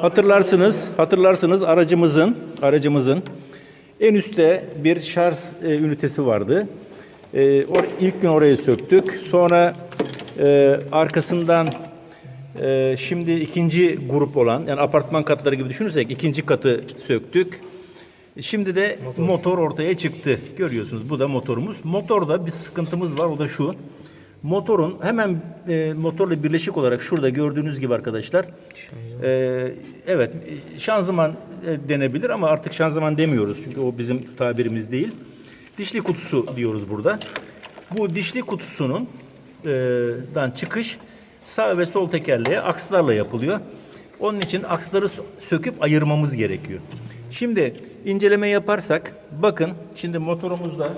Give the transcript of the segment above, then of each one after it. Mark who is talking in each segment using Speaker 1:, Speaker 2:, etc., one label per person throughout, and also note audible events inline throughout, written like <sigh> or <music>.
Speaker 1: Hatırlarsınız, hatırlarsınız aracımızın aracımızın en üstte bir şarj e, ünitesi vardı. E, or- ilk gün orayı söktük. Sonra e, arkasından e, şimdi ikinci grup olan yani apartman katları gibi düşünürsek ikinci katı söktük. Şimdi de motor. ortaya çıktı. Görüyorsunuz bu da motorumuz. Motorda bir sıkıntımız var o da şu. Motorun hemen e, motorla birleşik olarak şurada gördüğünüz gibi arkadaşlar. e, evet şanzıman e, denebilir ama artık şanzıman demiyoruz. Çünkü o bizim tabirimiz değil. Dişli kutusu diyoruz burada. Bu dişli kutusunun e, dan çıkış sağ ve sol tekerleğe akslarla yapılıyor. Onun için aksları sö- söküp ayırmamız gerekiyor. Şimdi inceleme yaparsak bakın şimdi motorumuzda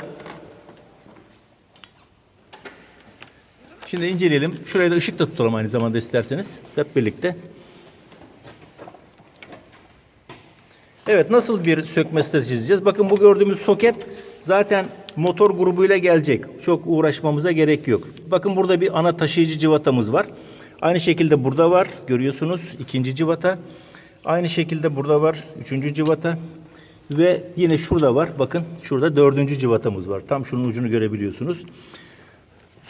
Speaker 1: Şimdi inceleyelim. Şuraya da ışık da tutalım aynı zamanda isterseniz. Hep birlikte. Evet nasıl bir sökme stratejisi çizeceğiz? Bakın bu gördüğümüz soket zaten motor grubuyla gelecek. Çok uğraşmamıza gerek yok. Bakın burada bir ana taşıyıcı cıvatamız var. Aynı şekilde burada var. Görüyorsunuz ikinci cıvata. Aynı şekilde burada var. Üçüncü cıvata. Ve yine şurada var. Bakın şurada dördüncü cıvatamız var. Tam şunun ucunu görebiliyorsunuz.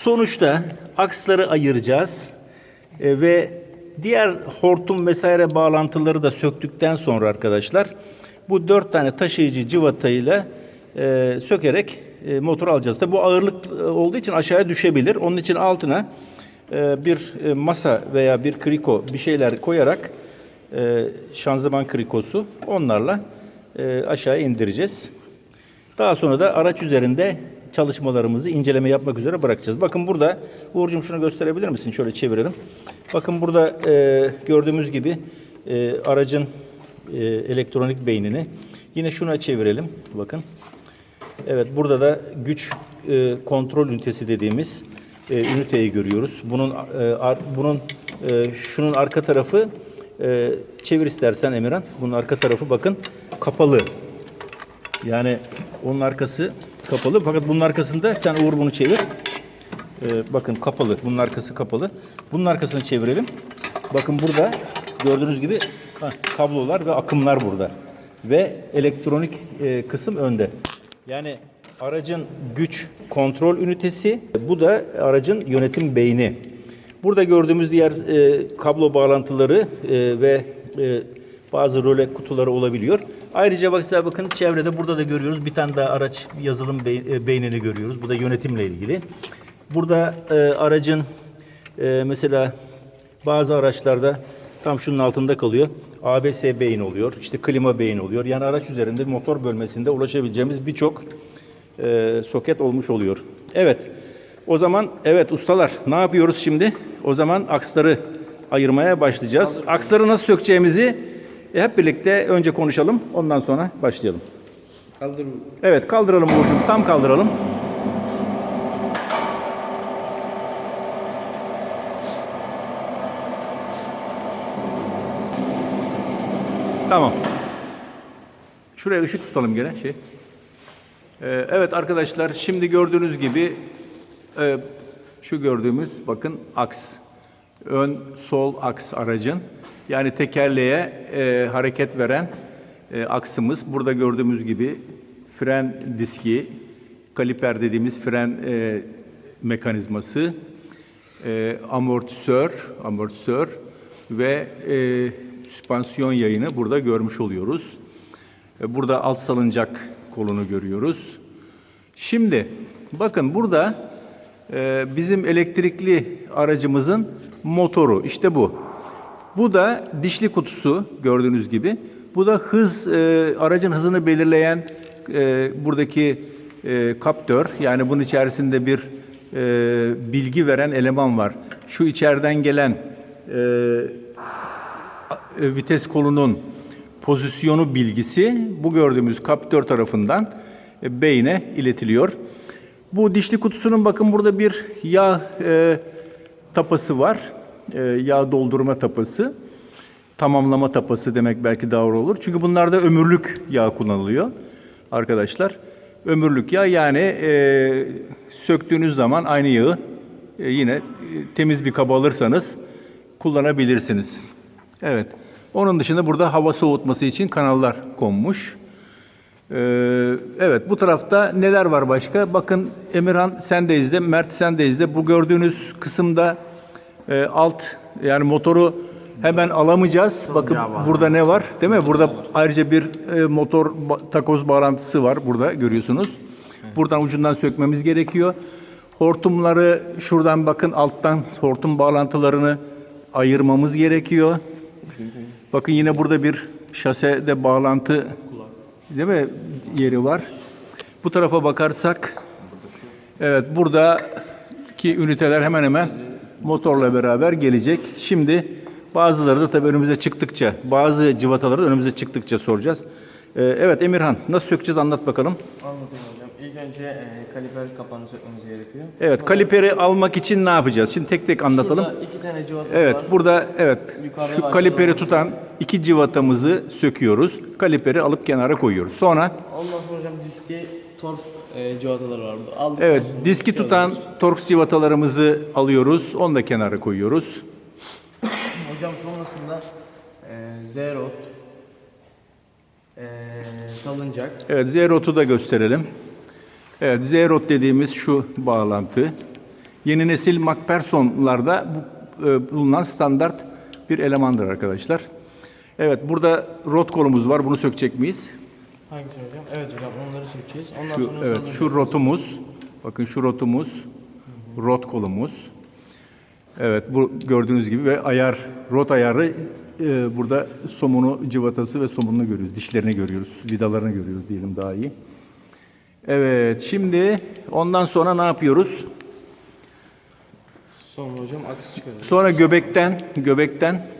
Speaker 1: Sonuçta aksları ayıracağız E, ve diğer hortum vesaire bağlantıları da söktükten sonra arkadaşlar bu dört tane taşıyıcı cıvatayla e, sökerek e, motor alacağız. Tabi bu ağırlık e, olduğu için aşağıya düşebilir. Onun için altına e, bir e, masa veya bir kriko bir şeyler koyarak e, şanzıman krikosu onlarla e, aşağı indireceğiz. Daha sonra da araç üzerinde çalışmalarımızı inceleme yapmak üzere bırakacağız. Bakın burada Uğur'cum şunu gösterebilir misin? Şöyle çevirelim. Bakın burada e, gördüğümüz gibi e, aracın e, elektronik beynini yine şuna çevirelim. Bakın. Evet burada da güç e, kontrol ünitesi dediğimiz e, üniteyi görüyoruz. Bunun e, ar- bunun e, şunun arka tarafı e, çevir istersen Emirhan. Bunun arka tarafı bakın kapalı. Yani onun arkası kapalı. Fakat bunun arkasında sen Uğur bunu çevir. Ee, bakın kapalı. Bunun arkası kapalı. Bunun arkasını çevirelim. Bakın burada gördüğünüz gibi ha, kablolar ve akımlar burada. Ve elektronik e, kısım önde. Yani aracın güç kontrol ünitesi. Bu da aracın yönetim beyni. Burada gördüğümüz diğer e, kablo bağlantıları e, ve e, bazı röle kutuları olabiliyor. Ayrıca mesela bakın çevrede burada da görüyoruz bir tane daha araç yazılım e, beynini görüyoruz. Bu da yönetimle ilgili. Burada e, aracın e, mesela bazı araçlarda tam şunun altında kalıyor. ABS beyin oluyor. işte klima beyin oluyor. Yani araç üzerinde motor bölmesinde ulaşabileceğimiz birçok e, soket olmuş oluyor. Evet. O zaman evet ustalar ne yapıyoruz şimdi? O zaman aksları ayırmaya başlayacağız. Aksları nasıl sökeceğimizi hep birlikte önce konuşalım. Ondan sonra başlayalım.
Speaker 2: Kaldır.
Speaker 1: Evet kaldıralım Uğur'cum. Tam kaldıralım. Tamam. Şuraya ışık tutalım gene şey. Ee, evet arkadaşlar şimdi gördüğünüz gibi e, şu gördüğümüz bakın aks. Ön sol aks aracın. Yani tekerleğe e, hareket veren e, aksımız. Burada gördüğümüz gibi fren diski, kaliper dediğimiz fren e, mekanizması, e, amortisör, amortisör ve e, süspansiyon yayını burada görmüş oluyoruz. E, Burada alt salıncak kolunu görüyoruz. Şimdi bakın burada e, bizim elektrikli aracımızın motoru işte bu. Bu da dişli kutusu gördüğünüz gibi. Bu da hız e, aracın hızını belirleyen e, buradaki e, kaptör. Yani bunun içerisinde bir e, bilgi veren eleman var. Şu içeriden gelen e, e, vites kolunun pozisyonu bilgisi bu gördüğümüz kaptör tarafından e, beyne iletiliyor. Bu dişli kutusunun bakın burada bir yağ e, tapası var. E, yağ doldurma tapası. Tamamlama tapası demek belki doğru olur. Çünkü bunlarda ömürlük yağ kullanılıyor arkadaşlar. Ömürlük yağ yani e, söktüğünüz zaman aynı yağı e, yine e, temiz bir kaba alırsanız kullanabilirsiniz. Evet. Onun dışında burada hava soğutması için kanallar konmuş. Ee, evet bu tarafta neler var başka? Bakın Emirhan sen de izle, Mert sen de izle. Bu gördüğünüz kısımda e, alt yani motoru hemen alamayacağız. Bakın burada ne var? Değil mi? Burada ayrıca bir e, motor ba- takoz bağlantısı var burada görüyorsunuz. Buradan ucundan sökmemiz gerekiyor. Hortumları şuradan bakın alttan hortum bağlantılarını ayırmamız gerekiyor. Bakın yine burada bir şasede bağlantı değil mi yeri var. Bu tarafa bakarsak evet buradaki üniteler hemen hemen motorla beraber gelecek. Şimdi bazıları da tabii önümüze çıktıkça bazı civataları da önümüze çıktıkça soracağız. Ee, evet Emirhan nasıl sökeceğiz anlat bakalım.
Speaker 2: Anlatayım hocam. İlk önce e, kaliper kapağını sökmemiz gerekiyor.
Speaker 1: Evet kaliperi almak için ne yapacağız? Şimdi tek tek anlatalım.
Speaker 2: Burada iki tane civatası
Speaker 1: Evet
Speaker 2: var.
Speaker 1: burada evet
Speaker 2: Yukarıda
Speaker 1: şu kaliperi
Speaker 2: aşağıda
Speaker 1: tutan iki civatamızı söküyoruz. Kaliperi alıp kenara koyuyoruz. Sonra
Speaker 2: Ondan sonra hocam diski tork e, civataları var burada. Aldık
Speaker 1: evet
Speaker 2: sonra
Speaker 1: diski tutan
Speaker 2: alıyoruz.
Speaker 1: torks civatalarımızı alıyoruz. Onu da kenara koyuyoruz.
Speaker 2: Hocam sonrasında e, zerot, e, salıncak,
Speaker 1: Evet Z-Rot'u da gösterelim. Evet Z-Rot dediğimiz şu bağlantı. Yeni nesil MacPherson'larda bu, e, bulunan standart bir elemandır arkadaşlar. Evet burada rot kolumuz var. Bunu sökecek miyiz?
Speaker 2: Hangisi hocam? Evet hocam onları sökeceğiz. Ondan
Speaker 1: Şu,
Speaker 2: sonra
Speaker 1: evet, şu rotumuz. Bakın şu rotumuz. Rot kolumuz. Evet bu gördüğünüz gibi ve ayar rot ayarı e, burada somunu civatası ve somununu görüyoruz. Dişlerini görüyoruz. Vidalarını görüyoruz diyelim daha iyi. Evet şimdi ondan sonra ne yapıyoruz?
Speaker 2: Sonra hocam aks çıkarıyoruz.
Speaker 1: Sonra göbekten göbekten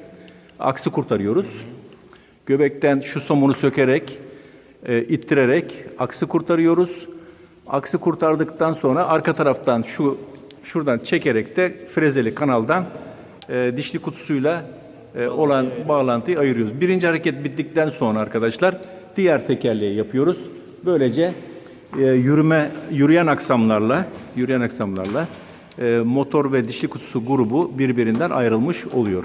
Speaker 1: aksı kurtarıyoruz. Göbekten şu somunu sökerek, e, ittirerek aksı kurtarıyoruz. Aksı kurtardıktan sonra arka taraftan şu şuradan çekerek de frezeli kanaldan e, dişli kutusuyla e, olan bağlantıyı ayırıyoruz. Birinci hareket bittikten sonra arkadaşlar diğer tekerleği yapıyoruz. Böylece e, yürüme yürüyen aksamlarla yürüyen aksamlarla e, motor ve dişli kutusu grubu birbirinden ayrılmış oluyor.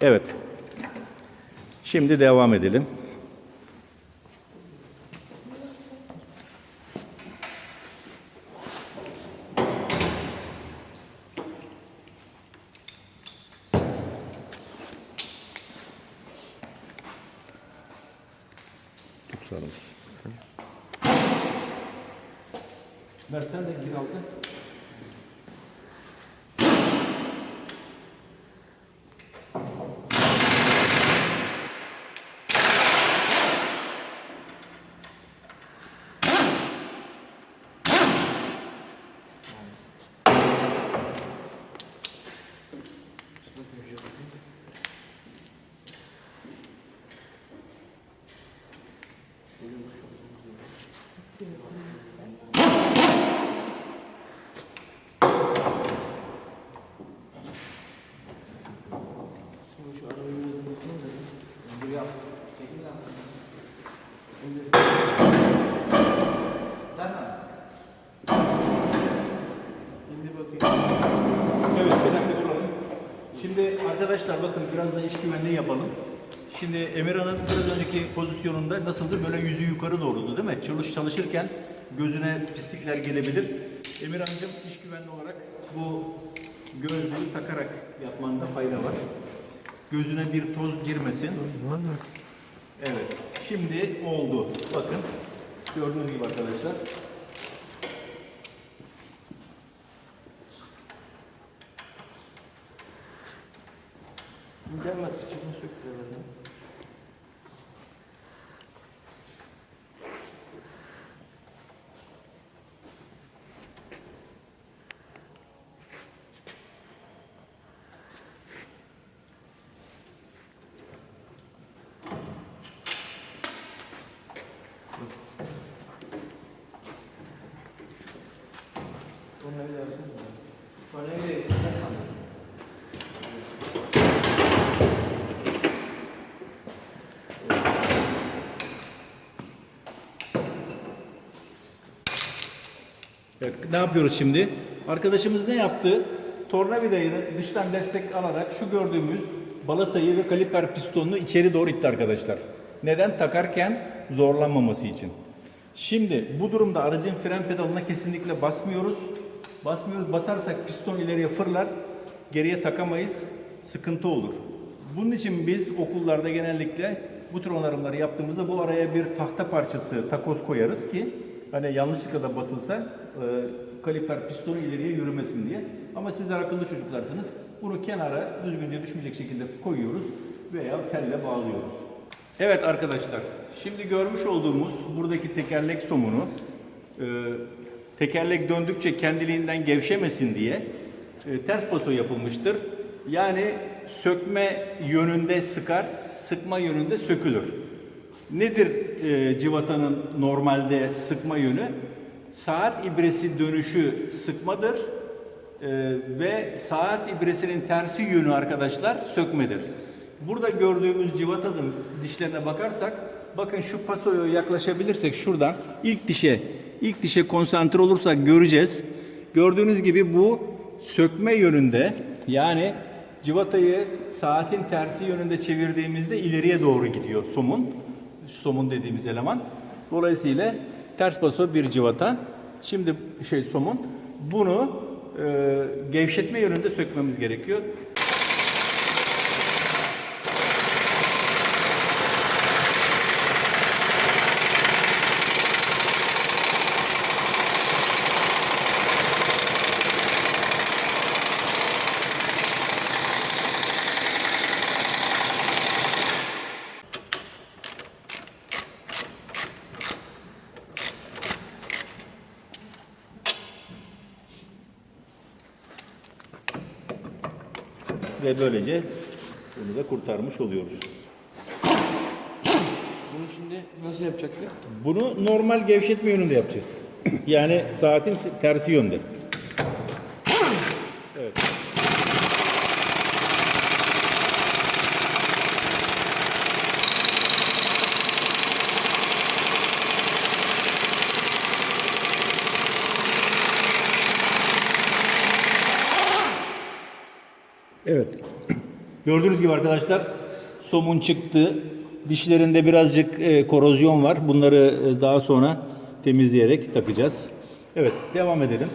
Speaker 1: Evet. Şimdi devam edelim. bakalım. Versen de kiraldı. Evet bir duralım. Şimdi arkadaşlar bakın biraz da iş güvenliği yapalım. Şimdi Emirhan'ın biraz önceki pozisyonunda nasıldı? Böyle yüzü yukarı doğruydu değil mi? Çalış çalışırken gözüne pislikler gelebilir. Emirhan'cığım iş güvenliği olarak bu gözlüğü takarak yapmanda fayda var. Gözüne bir toz girmesin. Evet. Şimdi oldu. Bakın. Gördüğünüz gibi arkadaşlar. Ne yapıyoruz şimdi? Arkadaşımız ne yaptı? Tornavidayı dıştan destek alarak şu gördüğümüz balatayı ve kaliper pistonunu içeri doğru itti arkadaşlar. Neden? Takarken zorlanmaması için. Şimdi bu durumda aracın fren pedalına kesinlikle basmıyoruz. Basmıyoruz. Basarsak piston ileriye fırlar. Geriye takamayız. Sıkıntı olur. Bunun için biz okullarda genellikle bu tür onarımları yaptığımızda bu araya bir tahta parçası takoz koyarız ki hani yanlışlıkla da basılsa kaliper pistonu ileriye yürümesin diye. Ama sizler akıllı çocuklarsınız. Bunu kenara düzgünce düşmeyecek şekilde koyuyoruz veya telle bağlıyoruz. Evet arkadaşlar, şimdi görmüş olduğumuz buradaki tekerlek somunu e, tekerlek döndükçe kendiliğinden gevşemesin diye e, ters paso yapılmıştır. Yani sökme yönünde sıkar, sıkma yönünde sökülür. Nedir e, civatanın normalde sıkma yönü? Saat ibresi dönüşü sıkmadır e, ve saat ibresinin tersi yönü arkadaşlar sökmedir. Burada gördüğümüz civatanın dişlerine bakarsak, bakın şu pasoya yaklaşabilirsek şuradan ilk dişe, ilk dişe konsantre olursak göreceğiz. Gördüğünüz gibi bu sökme yönünde yani civatayı saatin tersi yönünde çevirdiğimizde ileriye doğru gidiyor somun. Somun dediğimiz eleman. Dolayısıyla ters paso bir civata. Şimdi şey somun. Bunu e, gevşetme yönünde sökmemiz gerekiyor. Ve böylece bunu da kurtarmış oluyoruz.
Speaker 2: Bunu şimdi nasıl yapacaktık?
Speaker 1: Bunu normal gevşetme yönünde yapacağız. <clears throat> yani saatin tersi yönde. Evet. Evet. Gördüğünüz gibi arkadaşlar somun çıktı. Dişlerinde birazcık e, korozyon var. Bunları e, daha sonra temizleyerek takacağız. Evet, devam edelim.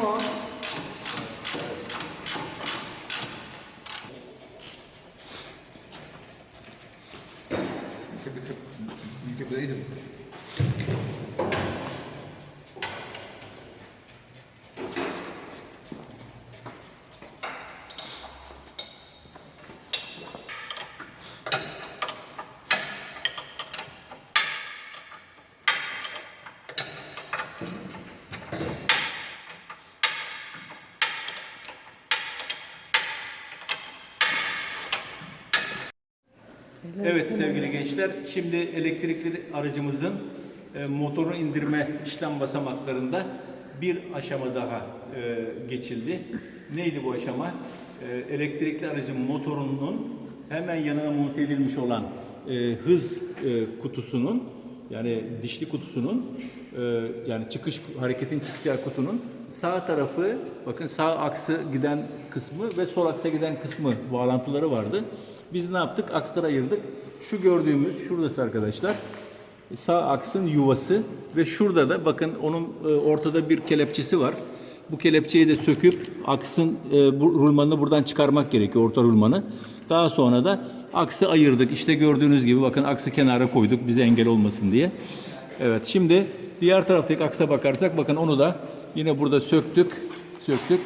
Speaker 2: Allah.
Speaker 1: Evet sevgili gençler, şimdi elektrikli aracımızın e, motoru indirme işlem basamaklarında bir aşama daha e, geçildi. Neydi bu aşama? E, elektrikli aracın motorunun hemen yanına monte edilmiş olan e, hız e, kutusunun yani dişli kutusunun e, yani çıkış hareketin çıkacağı kutunun sağ tarafı bakın sağ aksı giden kısmı ve sol aksa giden kısmı bağlantıları vardı. Biz ne yaptık? Aksları ayırdık. Şu gördüğümüz şuradası arkadaşlar. Sağ aksın yuvası ve şurada da bakın onun e, ortada bir kelepçesi var. Bu kelepçeyi de söküp aksın e, bu rulmanını buradan çıkarmak gerekiyor orta rulmanı. Daha sonra da aksı ayırdık. İşte gördüğünüz gibi bakın aksı kenara koyduk bize engel olmasın diye. Evet şimdi diğer taraftaki aksa bakarsak bakın onu da yine burada söktük. Söktük.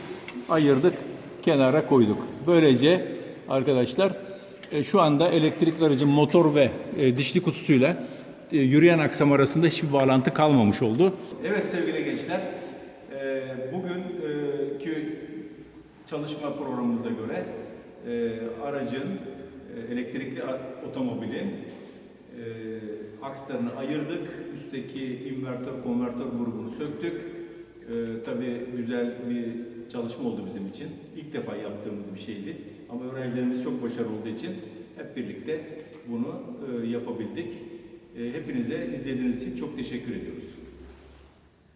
Speaker 1: Ayırdık. Kenara koyduk. Böylece arkadaşlar e, şu anda elektrikli aracın motor ve e, dişli kutusuyla e, yürüyen aksam arasında hiçbir bağlantı kalmamış oldu. Evet sevgili gençler, e, bugünkü çalışma programımıza göre e, aracın, e, elektrikli otomobilin e, akslarını ayırdık. Üstteki invertör, konvertör grubunu söktük. E, tabii güzel bir çalışma oldu bizim için. İlk defa yaptığımız bir şeydi. Ama öğrencilerimiz çok başarılı olduğu için hep birlikte bunu e, yapabildik. E, hepinize izlediğiniz için çok teşekkür ediyoruz.